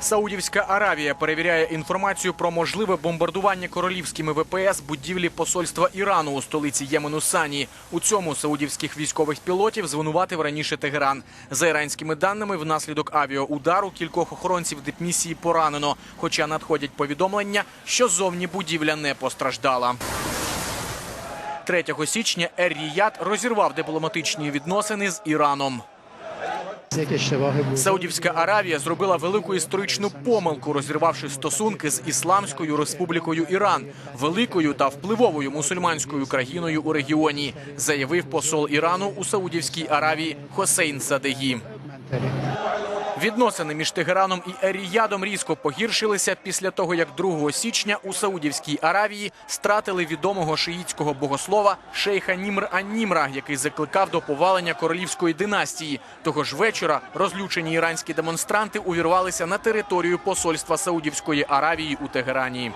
Саудівська Аравія перевіряє інформацію про можливе бомбардування королівськими ВПС будівлі посольства Ірану у столиці Ємену Сані. У цьому саудівських військових пілотів звинуватив раніше Тегеран. За іранськими даними, внаслідок авіаудару кількох охоронців дипмісії поранено. Хоча надходять повідомлення, що зовні будівля не постраждала. 3 січня Ер-Ріяд розірвав дипломатичні відносини з Іраном. Саудівська Аравія зробила велику історичну помилку, розірвавши стосунки з Ісламською Республікою Іран, великою та впливовою мусульманською країною у регіоні, заявив посол Ірану у Саудівській Аравії Хосейн Садегі. Відносини між Тегераном і Еріядом різко погіршилися після того, як 2 січня у Саудівській Аравії стратили відомого шиїтського богослова шейха Німр Ан-Німра, який закликав до повалення королівської династії. Того ж вечора розлючені іранські демонстранти увірвалися на територію посольства Саудівської Аравії у Тегерані.